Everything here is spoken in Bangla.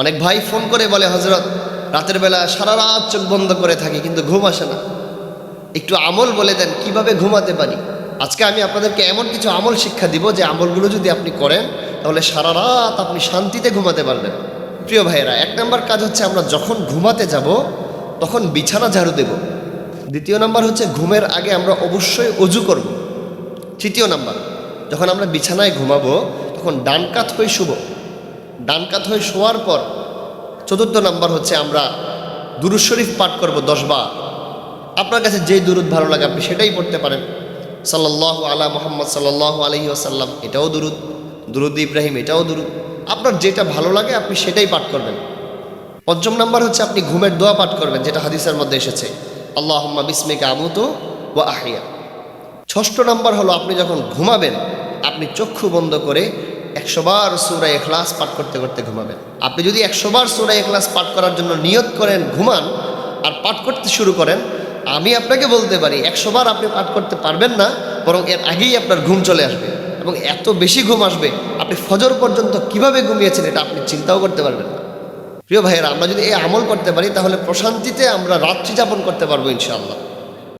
অনেক ভাই ফোন করে বলে হজরত রাতের বেলা সারা রাত চোখ বন্ধ করে থাকি, কিন্তু ঘুম আসে না। একটু আমল বলে দেন, কীভাবে ঘুমাতে পারি? আজকে আমি আপনাদেরকে এমন কিছু আমল শিক্ষা দিব যে আমলগুলো যদি আপনি করেন, তাহলে সারা রাত আপনি শান্তিতে ঘুমাতে পারবেন। প্রিয় ভাইয়েরা, এক নম্বর কাজ হচ্ছে আমরা যখন ঘুমাতে যাব, তখন বিছানা ঝাড়ু দেব। দ্বিতীয় নাম্বার হচ্ছে ঘুমের আগে আমরা অবশ্যই অজু করব। তৃতীয় নাম্বার, যখন আমরা বিছানায় ঘুমাবো, তখন ডান কাত হয়ে শুভ ডান কাত হয়ে শোয়ার পর চতুর্থ নাম্বার হচ্ছে আমরা দুরুদ শরীফ পাঠ করব দশ বার। আপনার কাছে যেই দুরুদ ভালো লাগে আপনি সেটাই পড়তে পারেন। সাল্লাহ আলা মোহাম্মদ সাল্লাহ আলহি আসাল্লাম এটাও দুরুদ। দুরুদ ইব্রাহিম, এটাও দুরুদ। আপনার যেটা ভালো লাগে আপনি সেটাই পাঠ করবেন। পঞ্চম নাম্বার হচ্ছে আপনি ঘুমের দোয়া পাঠ করবেন, যেটা হাদিসের মধ্যে এসেছে। আল্লাহ বিসমিকা আমুত ও আহিয়া ষষ্ঠ নাম্বার হলো আপনি যখন ঘুমাবেন, আপনি চক্ষু বন্ধ করে একশোবার সুরায় এখলাস পাঠ করতে করতে ঘুমাবেন। আপনি যদি একশোবার সুরায় এখলাস পাঠ করার জন্য নিয়ত করেন, ঘুমান আর পাঠ করতে শুরু করেন, আমি আপনাকে বলতে পারি একশোবার আপনি পাঠ করতে পারবেন না, বরং এর আগেই আপনার ঘুম চলে আসবে এবং এত বেশি ঘুম আসবে, আপনি ফজর পর্যন্ত কীভাবে ঘুমিয়েছেন এটা আপনি চিন্তাও করতে পারবেন না। প্রিয় ভাইয়েরা, আমরা যদি এই আমল করতে পারি, তাহলে প্রশান্তিতে আমরা রাত্রি যাপন করতে পারব ইনশাআল্লাহ।